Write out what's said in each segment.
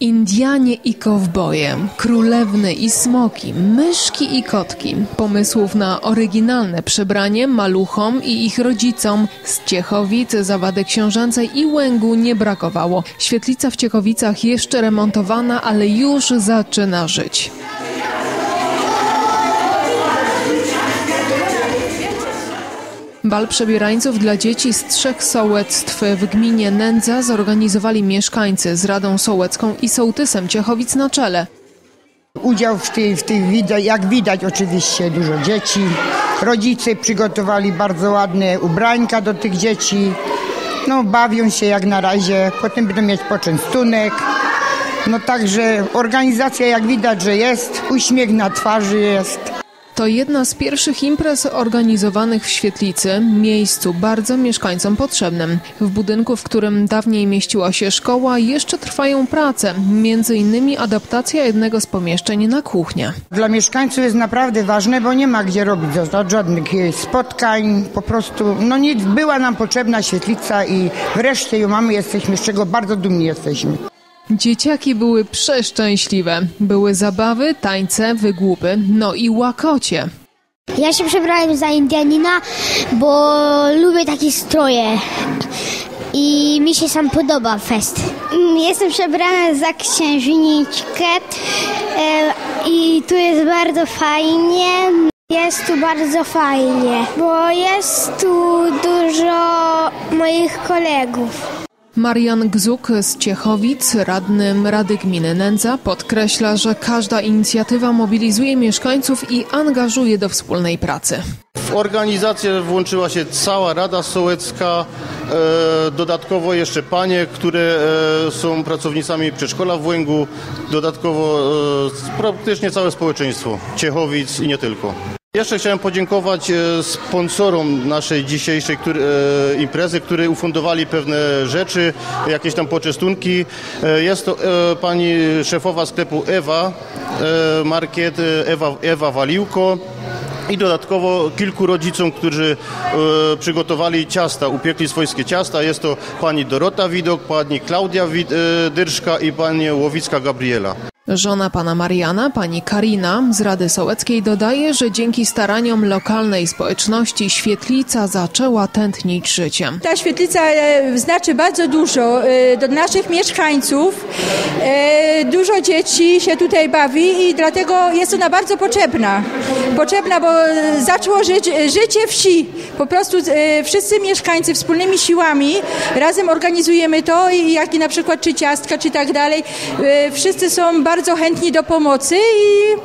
Indianie i kowboje, królewny i smoki, myszki i kotki. Pomysłów na oryginalne przebranie maluchom i ich rodzicom z Ciechowic, Zawady Książęcej i Łęgu nie brakowało. Świetlica w Ciechowicach jeszcze remontowana, ale już zaczyna żyć. Bal przebierańców dla dzieci z trzech sołectw w gminie Nędza zorganizowali mieszkańcy z Radą Sołecką i Sołtysem Ciechowic na czele. Udział w tych, w tych jak widać oczywiście dużo dzieci. Rodzice przygotowali bardzo ładne ubrańka do tych dzieci. No bawią się jak na razie, potem będą mieć poczęstunek. No także organizacja jak widać, że jest, uśmiech na twarzy jest. To jedna z pierwszych imprez organizowanych w Świetlicy, miejscu bardzo mieszkańcom potrzebnym. W budynku, w którym dawniej mieściła się szkoła, jeszcze trwają prace, między innymi adaptacja jednego z pomieszczeń na kuchnię. Dla mieszkańców jest naprawdę ważne, bo nie ma gdzie robić żadnych e, spotkań, po prostu, no nie była nam potrzebna świetlica i wreszcie ją mamy, jesteśmy z czego bardzo dumni jesteśmy. Dzieciaki były przeszczęśliwe. Były zabawy, tańce, wygłupy, no i łakocie. Ja się przebrałem za Indianina, bo lubię takie stroje i mi się sam podoba fest. Jestem przebrana za księżniczkę e, i tu jest bardzo fajnie. Jest tu bardzo fajnie, bo jest tu dużo moich kolegów. Marian Gzuk z Ciechowic, radnym Rady Gminy Nędza, podkreśla, że każda inicjatywa mobilizuje mieszkańców i angażuje do wspólnej pracy. W organizację włączyła się cała Rada Sołecka, e, dodatkowo jeszcze panie, które e, są pracownicami przedszkola w Łęgu, dodatkowo e, praktycznie całe społeczeństwo Ciechowic i nie tylko. Jeszcze chciałem podziękować e, sponsorom naszej dzisiejszej który, e, imprezy, które ufundowali pewne rzeczy, jakieś tam poczestunki. E, Jest to e, pani szefowa sklepu Ewa, e, market e, Ewa, Ewa Waliłko. I dodatkowo kilku rodzicom, którzy e, przygotowali ciasta, upiekli swojskie ciasta. Jest to pani Dorota Widok, pani Klaudia Wid, e, Dyrszka i pani Łowicka Gabriela. Żona pana Mariana, pani Karina z Rady Sołeckiej dodaje, że dzięki staraniom lokalnej społeczności Świetlica zaczęła tętnić życiem. Ta świetlica e, znaczy bardzo dużo e, do naszych mieszkańców. E, Dużo dzieci się tutaj bawi i dlatego jest ona bardzo potrzebna. Potrzebna, bo zaczęło żyć, życie wsi. Po prostu wszyscy mieszkańcy wspólnymi siłami razem organizujemy to jak i na przykład czy ciastka, czy tak dalej. Wszyscy są bardzo chętni do pomocy i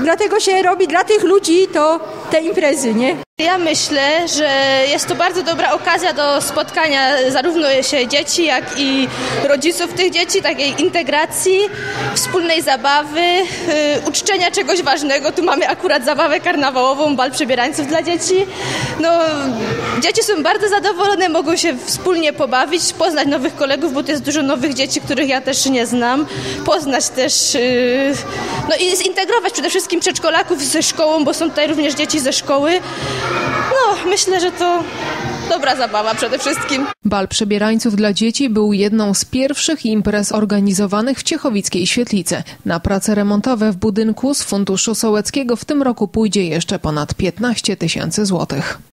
dlatego się robi dla tych ludzi to te imprezy, nie? Ja myślę, że jest to bardzo dobra okazja do spotkania zarówno się dzieci, jak i rodziców tych dzieci, takiej integracji, wspólnej zabawy, y, uczczenia czegoś ważnego. Tu mamy akurat zabawę karnawałową, bal przebierańców dla dzieci. No, dzieci są bardzo zadowolone, mogą się wspólnie pobawić, poznać nowych kolegów, bo to jest dużo nowych dzieci, których ja też nie znam. Poznać też, y, no i zintegrować przede wszystkim przedszkolaków ze szkołą, bo są tutaj również dzieci ze szkoły. Myślę, że to dobra zabawa przede wszystkim. Bal przebierańców dla dzieci był jedną z pierwszych imprez organizowanych w Ciechowickiej Świetlicy. Na prace remontowe w budynku z Funduszu Sołeckiego w tym roku pójdzie jeszcze ponad 15 tysięcy złotych.